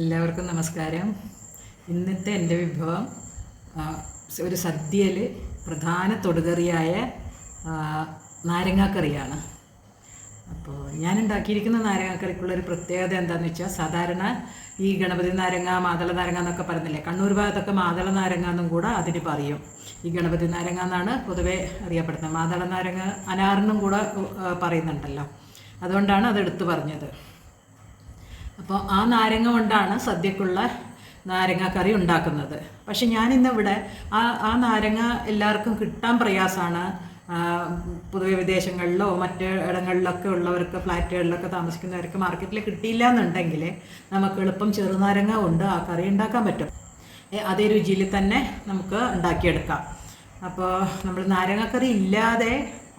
എല്ലാവർക്കും നമസ്കാരം. ഇന്നത്തെ എന്റെ വിഭവം ഒരു സദ്യയിൽ പ്രധാന തൊടുകറിയായ നാരങ്ങാക്കറിയാണ്. അപ്പോൾ ഞാൻ ഉണ്ടാക്കിയിരിക്കുന്ന നാരങ്ങാക്കറിക്കുള്ളൊരു പ്രത്യേകത എന്താണെന്ന് വെച്ചാൽ സാധാരണ ഈ ഗണപതി നാരങ്ങ മാതള നാരങ്ങ എന്നൊക്കെ പറയുന്നില്ലേ കണ്ണൂർ ഭാഗത്തൊക്കെ മാതള നാരങ്ങ എന്നും കൂടെ അതിന് പറയും. ഈ ഗണപതി നാരങ്ങ എന്നാണ് പൊതുവെ അറിയപ്പെടുന്നത്. മാതള നാരങ്ങ അനാറിനും കൂടെ പറയുന്നുണ്ടല്ലോ. അതുകൊണ്ടാണ് അത് എടുത്തു പറഞ്ഞത്. അപ്പോൾ ആ നാരങ്ങ കൊണ്ടാണ് സദ്യക്കുള്ള നാരങ്ങാക്കറി ഉണ്ടാക്കുന്നത്. പക്ഷെ ഞാനിന്നിവിടെ ആ ആ നാരങ്ങ എല്ലാവർക്കും കിട്ടാൻ പ്രയാസമാണ്. പൊതുവെ വിദേശങ്ങളിലോ മറ്റ് ഇടങ്ങളിലൊക്കെ ഉള്ളവർക്ക് ഫ്ലാറ്റുകളിലൊക്കെ താമസിക്കുന്നവർക്ക് മാർക്കറ്റിൽ കിട്ടിയില്ല എന്നുണ്ടെങ്കിൽ നമുക്ക് എളുപ്പം ചെറുനാരങ്ങ കൊണ്ട് ആ കറി ഉണ്ടാക്കാൻ പറ്റും. അതേ രുചിയിൽ തന്നെ നമുക്ക് ഉണ്ടാക്കിയെടുക്കാം. അപ്പോൾ നമ്മൾ നാരങ്ങക്കറി ഇല്ലാതെ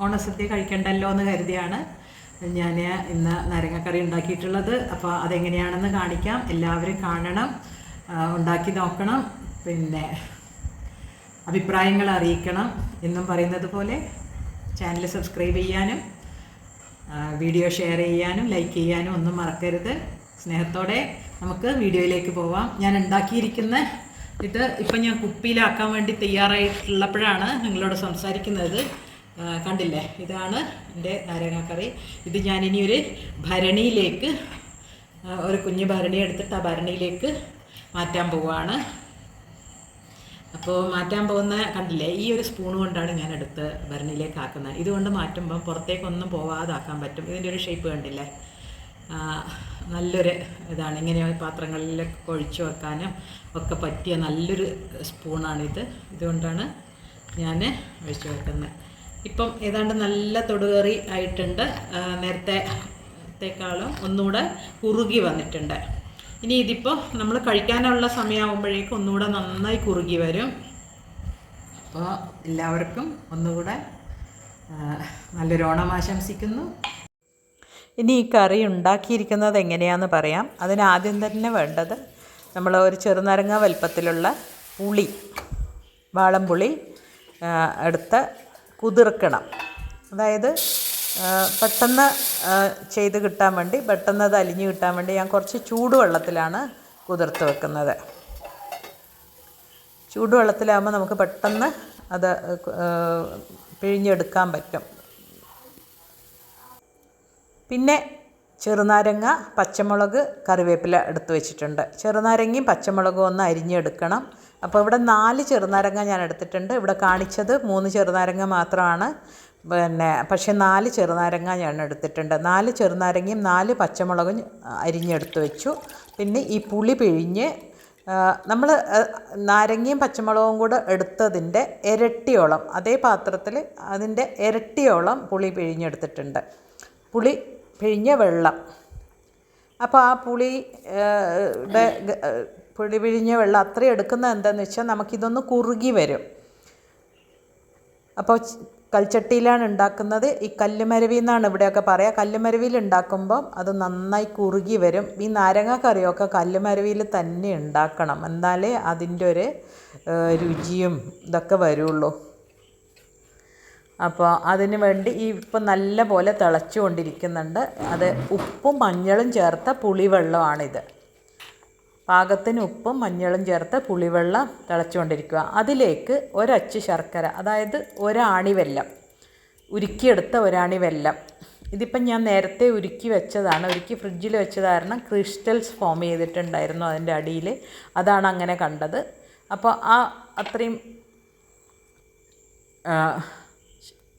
ഓണസദ്യ കഴിക്കണ്ടല്ലോ എന്ന് കരുതിയാണ് ഞാൻ ഇന്ന് നാരങ്ങക്കറി ഉണ്ടാക്കിയിട്ടുള്ളത്. അപ്പോൾ അതെങ്ങനെയാണെന്ന് കാണിക്കാം. എല്ലാവരും കാണണം. ഉണ്ടാക്കി നോക്കണം. പിന്നെ അഭിപ്രായങ്ങൾ അറിയിക്കണം. എന്നും പറയുന്നത് പോലെ ചാനൽ സബ്സ്ക്രൈബ് ചെയ്യാനും വീഡിയോ ഷെയർ ചെയ്യാനും ലൈക്ക് ചെയ്യാനും ഒന്നും മറക്കരുത്. സ്നേഹത്തോടെ നമുക്ക് വീഡിയോയിലേക്ക് പോവാം. ഞാൻ ഉണ്ടാക്കിയിരിക്കുന്ന ഇത് ഇപ്പം ഞാൻ കുപ്പിയിലാക്കാൻ വേണ്ടി തയ്യാറായിട്ടുള്ളപ്പോഴാണ് നിങ്ങളോട് സംസാരിക്കുന്നത്. കണ്ടില്ലേ? ഇതാണ് എന്റെ നാരങ്ങാക്കറി. ഇത് ഞാനിനി ഒരു ഭരണിയിലേക്ക് ഒരു കുഞ്ഞു ഭരണി എടുത്തിട്ട് ആ ഭരണിയിലേക്ക് മാറ്റാൻ പോവുകയാണ് അപ്പോൾ മാറ്റാൻ പോകുന്ന കണ്ടില്ലേ? ഈ ഒരു സ്പൂൺ കൊണ്ടാണ് ഞാൻ എടുത്ത് ഭരണിയിലേക്ക് ആക്കുന്നത്. ഇതുകൊണ്ട് മാറ്റുമ്പം പുറത്തേക്കൊന്നും പോവാതാക്കാൻ പറ്റും. ഇതിന്റെ ഒരു ഷേപ്പ് കണ്ടില്ലേ? നല്ലൊരു ഇതാണ്. ഇങ്ങനെ പാത്രങ്ങളിലൊക്കെ ഒഴിച്ചു വെക്കാനും ഒക്കെ പറ്റിയ നല്ലൊരു സ്പൂണാണിത്. ഇതുകൊണ്ടാണ് ഞാൻ ഒഴിച്ചു വെക്കുന്നത്. ഇപ്പം ഏതാണ്ട് നല്ല തൊടുകറി ആയിട്ടുണ്ട്. നേരത്തെത്തേക്കാളും നേരത്തെ ത്തേക്കാളും ഒന്നുകൂടെ കുറുകി വന്നിട്ടുണ്ട്. ഇനി ഇതിപ്പോൾ നമ്മൾ കഴിക്കാനുള്ള സമയമാകുമ്പോഴേക്കും ഒന്നുകൂടെ നന്നായി കുറുകി വരും. അപ്പോൾ എല്ലാവർക്കും ഒന്നുകൂടെ നല്ലൊരു ഓണം ആശംസിക്കുന്നു. ഇനി ഈ കറി ഉണ്ടാക്കിയിരിക്കുന്നത് എങ്ങനെയാണെന്ന് പറയാം. അതിന് ആദ്യം തന്നെ വേണ്ടത് നമ്മൾ ഒരു ചെറുനാരങ്ങ വലിപ്പത്തിലുള്ള പുളി വാളംപുളി എടുത്ത് കുതിർക്കണം. അതായത് പെട്ടെന്ന് ചെയ്ത് കിട്ടാൻ വേണ്ടി പെട്ടെന്ന് അത് അലിഞ്ഞ് കിട്ടാൻ വേണ്ടി ഞാൻ കുറച്ച് ചൂടുവെള്ളത്തിലാണ് കുതിർത്ത് വെക്കുന്നത്. ചൂടുവെള്ളത്തിലാകുമ്പോൾ നമുക്ക് പെട്ടെന്ന് അത് പിഴിഞ്ഞെടുക്കാൻ പറ്റും. പിന്നെ ചെറുനാരങ്ങ പച്ചമുളക് കറിവേപ്പില എടുത്തു വെച്ചിട്ടുണ്ട്. ചെറുനാരങ്ങയും പച്ചമുളകും ഒന്ന് അരിഞ്ഞെടുക്കണം. അപ്പോൾ ഇവിടെ നാല് ചെറുനാരങ്ങ ഞാൻ എടുത്തിട്ടുണ്ട്. ഇവിടെ കാണിച്ചത് മൂന്ന് ചെറുനാരങ്ങ മാത്രമാണ്. പിന്നെ പക്ഷേ നാല് ചെറുനാരങ്ങ ഞാൻ എടുത്തിട്ടുണ്ട്. നാല് ചെറുനാരങ്ങയും നാല് പച്ചമുളകും അരിഞ്ഞെടുത്ത് വെച്ചു. പിന്നെ ഈ പുളി പിഴിഞ്ഞ് നമ്മൾ നാരങ്ങയും പച്ചമുളകും കൂടെ എടുത്തതിന്റെ ഇരട്ടിയോളം അതേ പാത്രത്തിൽ അതിന്റെ ഇരട്ടിയോളം പുളി പിഴിഞ്ഞെടുത്തിട്ടുണ്ട്. പുളി പിഴിഞ്ഞ വെള്ളം. അപ്പോൾ ആ പുളി പുളി പിഴിഞ്ഞ വെള്ളം അത്രയും എടുക്കുന്നത് എന്താണെന്ന് വെച്ചാൽ നമുക്കിതൊന്ന് കുറുകി വരും. അപ്പോൾ കൽച്ചട്ടിയിലാണ് ഉണ്ടാക്കുന്നത്. ഈ കല്ലുമരവി എന്നാണ് ഇവിടെയൊക്കെ പറയുക കല്ലുമരവിയിൽ ഉണ്ടാക്കുമ്പം അത് നന്നായി കുറുകി വരും. ഈ നാരങ്ങ കറിയൊക്കെ കല്ലുമരവിയിൽ തന്നെ ഉണ്ടാക്കണം. എന്നാലേ അതിന്റെ ഒരു രുചിയും ഇതൊക്കെ വരുള്ളൂ. അപ്പോൾ അതിന് വേണ്ടി ഈ ഇപ്പം നല്ല പോലെ തിളച്ചുകൊണ്ടിരിക്കുന്നുണ്ട്. അത് ഉപ്പും മഞ്ഞളും ചേർത്ത പുളിവെള്ളമാണിത്. പാകത്തിന് ഉപ്പും മഞ്ഞളും ചേർത്ത് പുളിവെള്ളം തിളച്ചുകൊണ്ടിരിക്കുക. അതിലേക്ക് ഒരച്ച് ശർക്കര അതായത് ഒരാണി വെല്ലം ഉരുക്കിയെടുത്ത ഒരാണി വെല്ലം. ഇതിപ്പം ഞാൻ നേരത്തെ ഉരുക്കി വെച്ചതാണ്. ഉരുക്കി ഫ്രിഡ്ജിൽ വെച്ചത് കാരണം ക്രിസ്റ്റൽസ് ഫോം ചെയ്തിട്ടുണ്ടായിരുന്നു അതിന്റെ അടിയിൽ. അതാണ് അങ്ങനെ കണ്ടത്. അപ്പോൾ ആ അത്രയും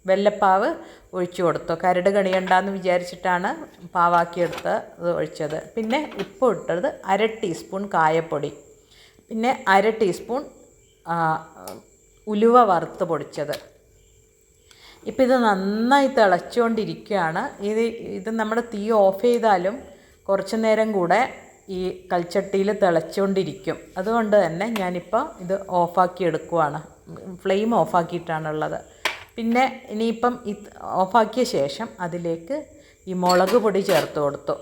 വെല്ലപ്പാവ് ഒഴിച്ചു കൊടുത്തു. കരട് കണിയണ്ടെന്ന് വിചാരിച്ചിട്ടാണ് പാവാക്കിയെടുത്ത് അത് ഒഴിച്ചത്. പിന്നെ ഉപ്പ് ഇട്ടത് അര ടീസ്പൂൺ കായപ്പൊടി. പിന്നെ അര ടീസ്പൂൺ ഉലുവ വറുത്ത് പൊടിച്ചത്. ഇപ്പം ഇത് നന്നായി തിളച്ചുകൊണ്ടിരിക്കുകയാണ്. ഇത് ഇത് നമ്മുടെ തീ ഓഫ് ചെയ്താലും കുറച്ച് നേരം കൂടെ ഈ കൽച്ചട്ടിയിൽ തിളച്ചുകൊണ്ടിരിക്കും. അതുകൊണ്ട് തന്നെ ഞാനിപ്പോൾ ഇത് ഓഫാക്കി എടുക്കുവാണ്. ഫ്ലെയിം ഓഫാക്കിയിട്ടാണുള്ളത്. പിന്നെ ഇനിയിപ്പം ഇത് ഓഫാക്കിയ ശേഷം അതിലേക്ക് ഈ മുളക് പൊടി ചേർത്ത് കൊടുത്തു.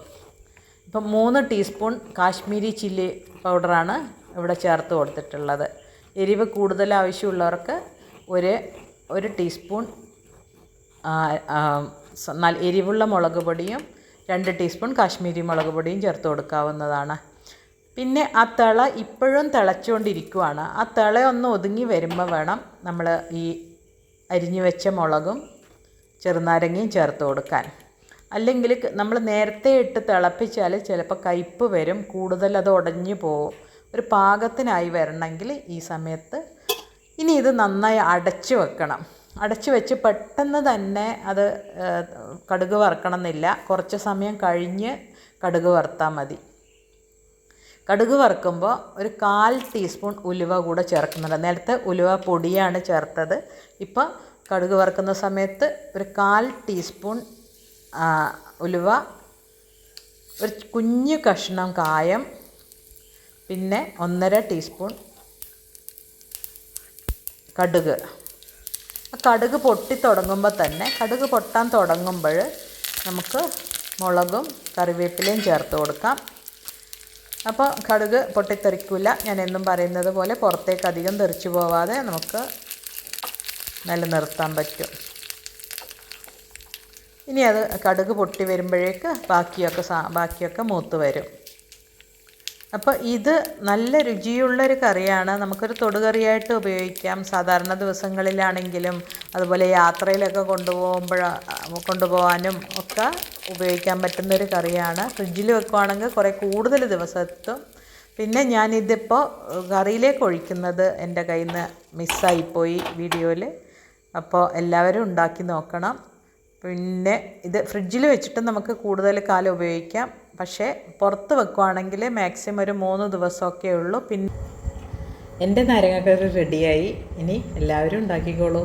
ഇപ്പം മൂന്ന് ടീസ്പൂൺ കാശ്മീരി ചില്ലി പൗഡറാണ് ഇവിടെ ചേർത്ത് കൊടുത്തിട്ടുള്ളത്. എരിവ് കൂടുതൽ ആവശ്യമുള്ളവർക്ക് ഒരു ഒരു ടീസ്പൂൺ എരിവുള്ള മുളക് പൊടിയും രണ്ട് ടീസ്പൂൺ കാശ്മീരി മുളക് പൊടിയും ചേർത്ത് കൊടുക്കാവുന്നതാണ്. പിന്നെ ആ തിള ഇപ്പോഴും തിളച്ചുകൊണ്ടിരിക്കുവാണ്. ആ തിള ഒന്ന് ഒതുങ്ങി വരുമ്പോൾ വേണം നമ്മൾ ഈ അരിഞ്ഞു വെച്ച മുളകും ചെറുനാരങ്ങയും ചേർത്ത് കൊടുക്കാൻ. അല്ലെങ്കിൽ നമ്മൾ നേരത്തെ ഇട്ട് തിളപ്പിച്ചാൽ ചിലപ്പോൾ കയ്പ്പ് വരും കൂടുതൽ അത് ഉടഞ്ഞു പോകും ഒരു പാകത്തിനായി വരണമെങ്കിൽ ഈ സമയത്ത് ഇനി ഇത് നന്നായി അടച്ചു വെക്കണം. അടച്ചു വെച്ച് പെട്ടെന്ന് തന്നെ അത് കടുക് വറുക്കണം എന്നില്ല കുറച്ച് സമയം കഴിഞ്ഞ് കടുക് വറുത്താൽ മതി. കടുക് വറുക്കുമ്പോൾ ഒരു കാൽ ടീസ്പൂൺ ഉലുവ കൂടെ ചേർക്കുന്നുണ്ട്. നേരത്തെ ഉലുവ പൊടിയാണ് ചേർത്തത്. ഇപ്പോൾ കടുക് വറുക്കുന്ന സമയത്ത് ഒരു കാൽ ടീസ്പൂൺ ഉലുവ ഒരു കുഞ്ഞു കഷ്ണം കായം പിന്നെ ഒന്നര ടീസ്പൂൺ കടുക്. കടുക് പൊട്ടി തുടങ്ങുമ്പോൾ തന്നെ കടുക് പൊട്ടാൻ തുടങ്ങുമ്പോൾ നമുക്ക് മുളകും കറിവേപ്പിലയും ചേർത്ത് കൊടുക്കാം. അപ്പോൾ കടുക് പൊട്ടിത്തെറിക്കില്ല ഞാൻ എന്നും പറയുന്നത് പോലെ പുറത്തേക്ക് അധികം തെറിച്ചു പോവാതെ നമുക്ക് നിലനിർത്താൻ പറ്റും. ഇനി അത് കടുക് പൊട്ടി വരുമ്പോഴേക്ക് ബാക്കിയൊക്കെ ബാക്കിയൊക്കെ മൂത്ത് വരും. അപ്പോൾ ഇത് നല്ല രുചിയുള്ളൊരു കറിയാണ്. നമുക്കൊരു തൊടുകറിയായിട്ട് ഉപയോഗിക്കാം. സാധാരണ ദിവസങ്ങളിലാണെങ്കിലും അതുപോലെ യാത്രയിലൊക്കെ കൊണ്ടുപോകുമ്പോൾ കൊണ്ടുപോകാനും ഒക്കെ ഉപയോഗിക്കാൻ പറ്റുന്നൊരു കറിയാണ്. ഫ്രിഡ്ജിൽ വെക്കുവാണെങ്കിൽ കുറേ കൂടുതൽ ദിവസത്തും. പിന്നെ ഞാനിതിപ്പോൾ കറിയിലേക്ക് ഒഴിക്കുന്നത് എന്റെ കയ്യിൽ നിന്ന് മിസ്സായിപ്പോയി വീഡിയോയിൽ അപ്പോൾ എല്ലാവരും ഉണ്ടാക്കി നോക്കണം. പിന്നെ ഇത് ഫ്രിഡ്ജിൽ വെച്ചിട്ട് നമുക്ക് കൂടുതൽ കാലം ഉപയോഗിക്കാം. പക്ഷേ പുറത്ത് വെക്കുവാണെങ്കിൽ മാക്സിമം ഒരു മൂന്ന് ദിവസമൊക്കെ ഉള്ളൂ. പിന്നെ എന്റെ നാരങ്ങക്കറി റെഡിയായി ഇനി എല്ലാവരും ഉണ്ടാക്കിക്കോളൂ.